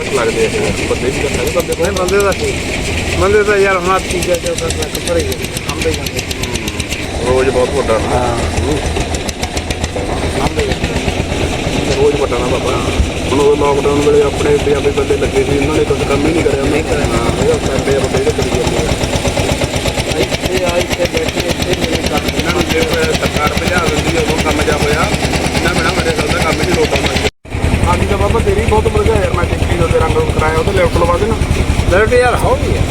ਲੱਗਦੇ ਆ ਬੰਦੇ ਵੀ ਲੱਗਦੇ ਬੰਦੇ ਨਹੀਂ ਬੰਦੇ ਦਾ ਬੰਦੇ ਤਾਂ ਯਾਰ ਹੁਣ ਆਤੀ ਜਾ ਕੇ ਉਹਦਾ ਗਏ ਆਂਦੇ ਜਾਂਦੇ ਰੋਜ਼ ਬਹੁਤ ਵੱਡਾ। ਨਾ ਹਾਂ ਆਂਦੇ ਰੋਜ਼ ਵੱਡਾ ਨਾ ਬਾਬਾ। ਹੁਣ ਉਹ ਲਾਕਡਾਊਨ ਵੇਲੇ ਆਪਣੇ ਪੰਜਾਬੀ ਬੰਦੇ ਲੱਗੇ ਸੀ ਉਹਨਾਂ ਨੇ ਕੁਝ ਕੰਮ ਹੀ ਨਹੀਂ ਕਰਿਆ। ਨਹੀਂ ਕਰਿਆ। ਹਾਂ ਕਰਦੇ ਆ ਬੰਦੇ ਜਿਹੜੇ ਕਰੀ ਜਾਂਦੇ ਆ ਇੱਥੇ ਆਈ ਤੇ ਬੈਠੇ ਇੱਥੇ ਮੇਰੇ ਕੰਮ ਇਹਨਾਂ ਨੂੰ ਜੇ ਸਰਕਾਰ ਭਜਾ ਦਿੰਦੀ ਆ ਉਹ ਕੰਮ ਜਾ ਹੋਇਆ ਇਹਨਾਂ ਬਿਨਾ ਮੇਰੇ ਗੱਲ ਦਾ ਕੰਮ ਹੀ ਨਹੀਂ ਲੋਟਾ ਮਾਰੀ ਹਾਂਜੀ ਤਾਂ ਬਾਬਾ ਮੈਂ ਲੈਫਟ ਯਾਰ ਹੋ ਗਿਆ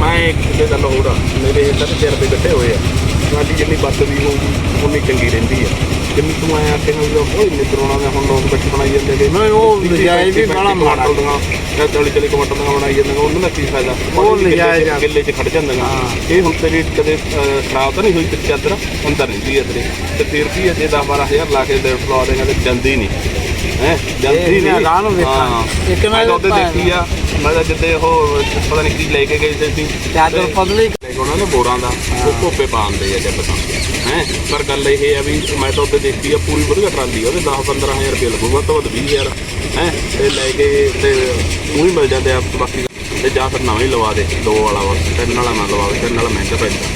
ਮੈਂ ਇੱਕ ਦੇ ਗੱਲ ਹੋਰ ਆ ਮੇਰੇ ਇੱਧਰ ਤੇ ਰੁਪਏ ਇਕੱਠੇ ਹੋਏ ਆ। ਸਾਡੀ ਜਿੰਨੀ ਬੱਤ ਵੀ ਹੋਊਗੀ ਉਨੀ ਚੰਗੀ ਰਹਿੰਦੀ ਆ। ਜਿੰਨੀ ਤੂੰ ਆਇਆ ਕਿ ਨਾ ਕੋਈ ਨਹੀਂ ਮੈਂ ਹੁਣ ਲੋਕ ਬੱਚੇ ਬਣਾਈ ਜਾਂਦੇ ਨੇ। ਨਹੀਂ, ਉਹ ਨਜਾਇਜ਼ ਹੀ ਬੜਾ ਮਾੜਾ। ਜਾਂ ਚਲੀ ਚਲੀ ਕਮਟਰ ਦੀਆਂ ਬਣਾਈ ਜਾਂਦੇ ਨੇ ਉਹਨਾਂ ਦਾ ਕੀ ਫਾਇਦਾ? ਉਹ ਨਜਾਇਜ਼ ਆ। ਗਿੱਲੇ 'ਚ ਖੜ ਜਾਂਦੇ ਨੇ। ਇਹ ਹੁਣ ਤੇਰੀ ਕਦੇ ਖਰਾਬ ਤਾਂ ਨਹੀਂ ਹੋਈ ਤੇਰੀ ਚਾਦਰ? ਅੰਦਰ ਰਹਿੰਦੀ ਹੈ ਤੇਰੇ। ਤੇ ਫਿਰ ਕੀ ਹੈ ਜੇ 10 12000 ਲਾ ਕੇ ਦੇ ਫਲਾ ਦੇਗਾ ਤੇ ਜਾਂਦੀ ਨਹੀਂ। ਹੈ ਰਾਹ। ਇੱਕ ਮੈਂ ਤਾਂ ਉਹਦੇ ਪਾਇਆ ਦੇਖੀ ਆ। ਮੈਂ ਤਾਂ ਜਿੱਦੇ ਉਹ ਪਤਾ ਨਹੀਂ ਕੀ ਲੈ ਕੇ ਗਏ ਸੀ। ਚਾਦਰ ਤੇ- ਪਤਲੀ ਲੈ ਕੇ ਉਹਨਾਂ ਨੇ ਬੋਰਾਂ ਦਾ ਉਹ ਧੋਪੇ ਪਾਉਂਦੇ ਆ ਜਦ ਤਾਂ। ਹੈ? ਪਰ ਗੱਲ ਇਹ ਆ ਵੀ ਮੈਂ ਤਾਂ ਉੱਤੇ ਦੇਖੀ ਆ ਪੂਰੀ ਵਧੀਆ ਟਰਾਲੀ ਆ ਉਹਦੇ 10 15000 ਰੁਪਏ ਲੱਗੂ ਵੱਧ ਤੋਂ ਵੱਧ 20000 ਹੈ? ਤੇ ਲੈ ਕੇ ਤੇ ਉਹ ਹੀ ਮਿਲ ਜਾਂਦੇ ਆ ਬਾਕੀ ਤੇ ਜਾਂ ਫਿਰ ਨਵਾਂ ਹੀ ਲਵਾ ਦੇ ਦੋ ਵਾਲਾ ਵਾ ਤਿੰਨ ਵਾਲਾ ਨਾ ਲਵਾਵੇ ਤਿੰਨ ਵਾਲਾ ਮਹਿੰਗਾ ਪੈਂਦਾ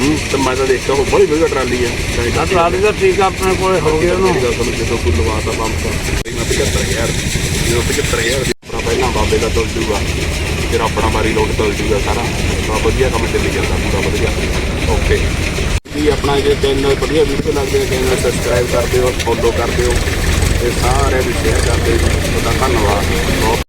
ਹੂੰ? ਤੇ ਮੈਂ ਤਾਂ ਦੇਖਿਆ ਉਹ ਬੜੀ ਵਧੀਆ ਟਰਾਲੀ ਆ। ਟਰਾਲੀ ਦਾ ਠੀਕ ਆ ਆਪਣੇ ਕੋਲੇ ਹੋ ਗਿਆ ਉਹਨੂੰ। ਜਦੋਂ ਕੋਈ ਲਵਾਤਾ ਪੰਪ ਤਾਂ। 75000 ਜਦੋਂ 75000 ਦੀ ਆਪਣਾ ਪਹਿਲਾਂ ਬਾਬੇ ਦਾ ਤੁਲ ਜੂਗਾ, ਫਿਰ ਆਪਣਾ ਬਾਰੀ ਲੋਡ ਤੁਲ ਜੂਗਾ ਸਾਰਾ। ਤਾਂ ਵਧੀਆ ਕੰਮ ਚੱਲੀ ਜਾਂਦਾ, ਪੂਰਾ ਵਧੀਆ। ਓਕੇ ਵੀ ਆਪਣਾ ਜੇ ਚੈਨਲ ਵਧੀਆ ਵੀਡੀਓ ਲੱਗਦੇ ਚੈਨਲ ਸਬਸਕ੍ਰਾਈਬ ਕਰ ਦਿਓ ਫੋਲੋ ਕਰ ਦਿਓ, ਤੇ ਸਾਰੇ ਵੀ ਸ਼ੇਅਰ ਕਰ ਦਿਓ ਤੁਹਾਡਾ ਧੰਨਵਾਦ। ਬਹੁਤ